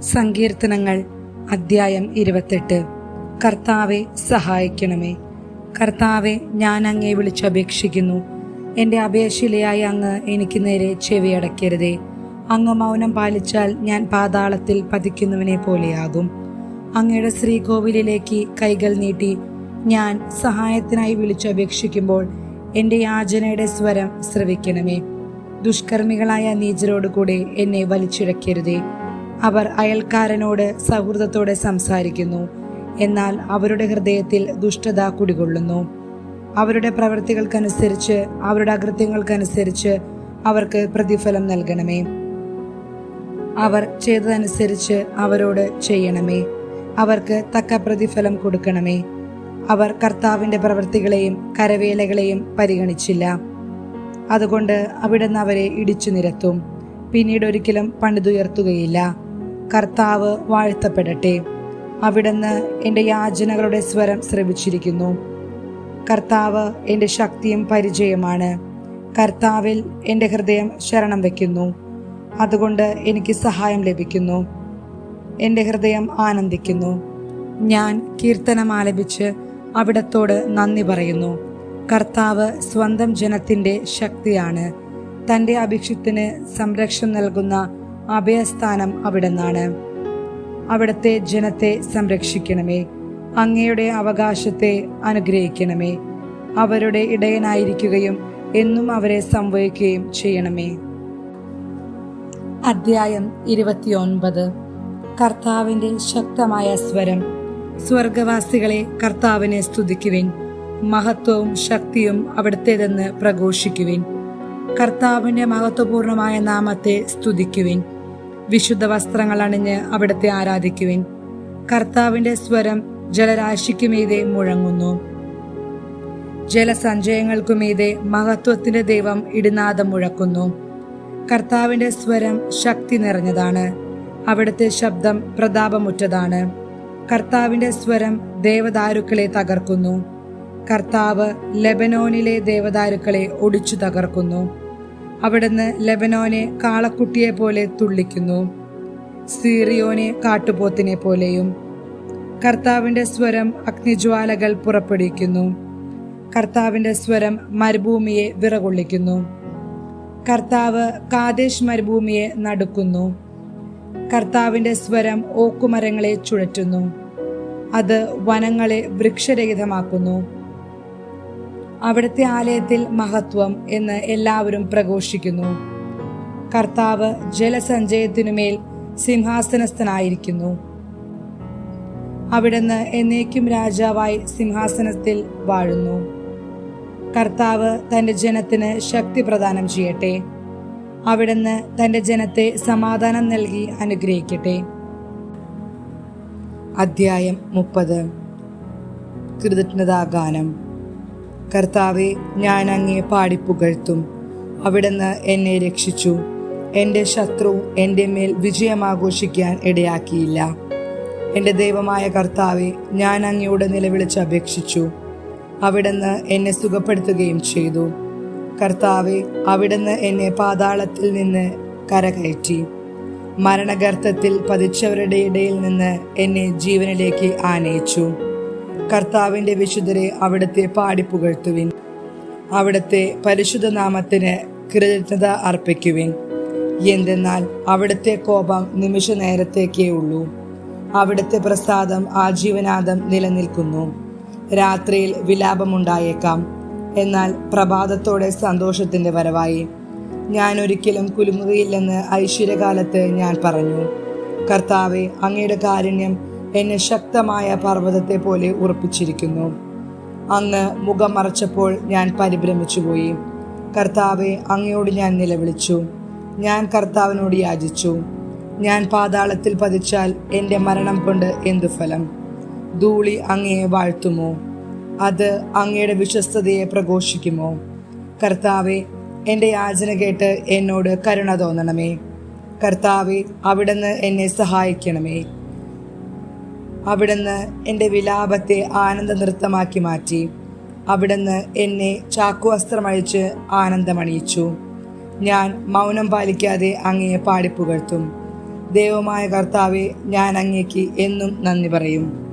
സങ്കീർത്തനങ്ങൾ അദ്ധ്യായം ഇരുപത്തെട്ട്. കർത്താവെ സഹായിക്കണമേ. കർത്താവെ ഞാൻ അങ്ങേ വിളിച്ചപേക്ഷിക്കുന്നു എന്റെ അപേക്ഷയിലായി അങ്ങ് എനിക്ക് നേരെ ചെവിയടക്കരുതേ. അങ്ങ് മൗനം പാലിച്ചാൽ ഞാൻ പാതാളത്തിൽ പതിക്കുന്നവനെ പോലെയാകും. അങ്ങയുടെ ശ്രീകോവിലേക്ക് കൈകൾ നീട്ടി ഞാൻ സഹായത്തിനായി വിളിച്ചപേക്ഷിക്കുമ്പോൾ എന്റെ യാചനയുടെ സ്വരം ശ്രവിക്കണമേ. ദുഷ്കർമ്മികളായ നീചരോട് കൂടെ എന്നെ വലിച്ചിഴക്കരുതേ. അവർ അയൽക്കാരനോട് സൗഹൃദത്തോടെ സംസാരിക്കുന്നു. എന്നാൽ അവരുടെ ഹൃദയത്തിൽ ദുഷ്ടത കുടികൊള്ളുന്നു. അവരുടെ പ്രവൃത്തികൾക്കനുസരിച്ച് അവരുടെ അകൃത്യങ്ങൾക്കനുസരിച്ച് അവർക്ക് പ്രതിഫലം നൽകണമേ. അവർ ചെയ്തതനുസരിച്ച് അവരോട് ചെയ്യണമേ. അവർക്ക് തക്ക പ്രതിഫലം കൊടുക്കണമേ. അവർ കർത്താവിന്റെ പ്രവൃത്തികളെയും കരവേലകളെയും പരിഗണിച്ചില്ല. അതുകൊണ്ട് അവിടുന്ന് അവരെ ഇടിച്ചു നിരത്തും. പിന്നീട് ഒരിക്കലും പണിതുയർത്തുകയില്ല. കർത്താവ് വാഴ്ത്തപ്പെടട്ടെ. അവിടുന്ന് എന്റെ യാചനകളുടെ സ്വരം ശ്രവിച്ചിരിക്കുന്നു. കർത്താവ് എന്റെ ശക്തിയും പരിചയമാണ്. കർത്താവിൽ എന്റെ ഹൃദയം ശരണം വയ്ക്കുന്നു. അതുകൊണ്ട് എനിക്ക് സഹായം ലഭിക്കുന്നു. എന്റെ ഹൃദയം ആനന്ദിക്കുന്നു. ഞാൻ കീർത്തനമാലപിച്ച് അവിടത്തോട് നന്ദി പറയുന്നു. കർത്താവ് സ്വന്തം ജനത്തിന്റെ ശക്തിയാണ്. തന്റെ അഭിക്ഷത്തിന് സംരക്ഷണം നൽകുന്ന അഭയസ്ഥാനം അവിടുന്നാണ്. അവിടുത്തെ ജനത്തെ സംരക്ഷിക്കണമേ. അങ്ങയുടെ അവകാശത്തെ അനുഗ്രഹിക്കണമേ. അവരുടെ ഇടയനായിരിക്കുകയും എന്നും അവരെ സംഭവിക്കുകയും ചെയ്യണമേ. അധ്യായം ഇരുപത്തിയൊൻപത്. കർത്താവിന്റെ ശക്തമായ സ്വരം. സ്വർഗവാസികളെ കർത്താവിനെ സ്തുതിക്കുവിൻ. മഹത്വവും ശക്തിയും അവിടുത്തേതെന്ന് പ്രഘോഷിക്കുവിൻ. കർത്താവിന്റെ മഹത്വപൂർണമായ നാമത്തെ സ്തുതിക്കുവിൻ. വിശുദ്ധ വസ്ത്രങ്ങൾ അണിഞ്ഞ് അവിടുത്തെ ആരാധിക്കുവിൻ. കർത്താവിന്റെ സ്വരം ജലരാശിക്കുമീതെ മുഴങ്ങുന്നു. ജലസഞ്ചയങ്ങൾക്കുമീതെ മഹത്വത്തിന്റെ ദൈവം ഇടിനാദം മുഴക്കുന്നു. കർത്താവിന്റെ സ്വരം ശക്തി നിറഞ്ഞതാണ്. അവിടുത്തെ ശബ്ദം പ്രതാപമുറ്റതാണ്. കർത്താവിന്റെ സ്വരം ദേവദാരുക്കളെ തകർക്കുന്നു. കർത്താവ് ലെബനോനിലെ ദേവദാരുക്കളെ ഒടിച്ചു തകർക്കുന്നു. അവിടുന്ന് ലെബനോനെ കാളക്കുട്ടിയെ പോലെ തുള്ളിക്കുന്നു. സീറിയോനെ കാട്ടുപോത്തിനെ പോലെയും. കർത്താവിന്റെ സ്വരം അഗ്നിജ്വാലകൾ പുറപ്പെടുവിക്കുന്നു. കർത്താവിന്റെ സ്വരം മരുഭൂമിയെ വിറകൊള്ളിക്കുന്നു. കർത്താവ് കാദേശ് മരുഭൂമിയെ നടുക്കുന്നു. കർത്താവിന്റെ സ്വരം ഓക്കുമരങ്ങളെ ചുഴറ്റുന്നു. അത് വനങ്ങളെ വൃക്ഷരഹിതമാക്കുന്നു. അവിടുത്തെ ആലയത്തിൽ മഹത്വം എന്ന് എല്ലാവരും പ്രഘോഷിക്കുന്നു. കർത്താവ് ജലസഞ്ചയത്തിനുമേൽ സിംഹാസനസ്ഥനായിരിക്കുന്നു. അവിടുന്ന് എന്നേക്കും രാജാവായി സിംഹാസനത്തിൽ വാഴുന്നു. കർത്താവ് തന്റെ ജനത്തിന് ശക്തി പ്രദാനം ചെയ്യട്ടെ. അവിടുന്ന് തന്റെ ജനത്തെ സമാധാനം നൽകി അനുഗ്രഹിക്കട്ടെ. അധ്യായം മുപ്പത്. കൃതജ്ഞതാഗാനം. കർത്താവെ ഞാൻ അങ്ങേ പാടിപ്പുകഴ്ത്തും അവിടുന്ന് എന്നെ രക്ഷിച്ചു. എന്റെ ശത്രു എന്റെ മേൽ വിജയമാഘോഷിക്കാൻ ഇടയാക്കിയില്ല. എന്റെ ദൈവമായ കർത്താവെ ഞാൻ അങ്ങയോട് നിലവിളിച്ച് അപേക്ഷിച്ചു. അവിടുന്ന് എന്നെ സുഖപ്പെടുത്തുകയും ചെയ്തു. കർത്താവെ അവിടുന്ന് എന്നെ പാതാളത്തിൽ നിന്ന് കരകയറ്റി. മരണഗർത്തത്തിൽ പതിച്ചവരുടെ ഇടയിൽ നിന്ന് എന്നെ ജീവനിലേക്ക് ആനയിച്ചു. കർത്താവിന്റെ വിശുദ്ധരെ അവിടുത്തെ പാടിപ്പുകഴ്ത്തുവിൻ അവിടുത്തെ പരിശുദ്ധ നാമത്തിന് കൃതജ്ഞത അർപ്പിക്കുവിൻ. എന്തെന്നാൽ അവിടുത്തെ കോപം നിമിഷ നേരത്തേക്കേ ഉള്ളൂ. അവിടുത്തെ പ്രസാദം ആജീവനാദം നിലനിൽക്കുന്നു. രാത്രിയിൽ വിലാപമുണ്ടായേക്കാം. എന്നാൽ പ്രഭാതത്തോടെ സന്തോഷത്തിന്റെ വരവായി. ഞാൻ ഒരിക്കലും കുലുങ്ങുകയില്ലെന്ന് ഐശ്വര്യകാലത്ത് ഞാൻ പറഞ്ഞു. കർത്താവെ അങ്ങയുടെ കാരുണ്യം എന്നെ ശക്തമായ പർവതത്തെ പോലെ ഉറപ്പിച്ചിരിക്കുന്നു. അങ്ങ് മുഖം മറച്ചപ്പോൾ ഞാൻ പരിഭ്രമിച്ചുപോയി. കർത്താവെ അങ്ങയോട് ഞാൻ നിലവിളിച്ചു. ഞാൻ കർത്താവിനോട് യാചിച്ചു. ഞാൻ പാതാളത്തിൽ പതിച്ചാൽ എന്റെ മരണം കൊണ്ട് എന്തു ഫലം? ധൂളി അങ്ങയെ വാഴ്ത്തുമോ? അത് അങ്ങയുടെ വിശ്വസ്തതയെ പ്രഘോഷിക്കുമോ? കർത്താവെ എന്റെ യാചന കേട്ട് എന്നോട് കരുണ തോന്നണമേ. കർത്താവെ അവിടുന്ന് എന്നെ സഹായിക്കണമേ. അവിടുന്ന് എന്റെ വിലാപത്തെ ആനന്ദ നൃത്തമാക്കി മാറ്റി. അവിടുന്ന് എന്നെ ചാക്കുവസ്ത്രമഴിച്ച് ആനന്ദമണിയിച്ചു. ഞാൻ മൗനം പാലിക്കാതെ അങ്ങയെ പാടിപ്പുകഴ്ത്തും. ദൈവമായ കർത്താവെ ഞാൻ അങ്ങേക്ക് എന്നും നന്ദി പറയും.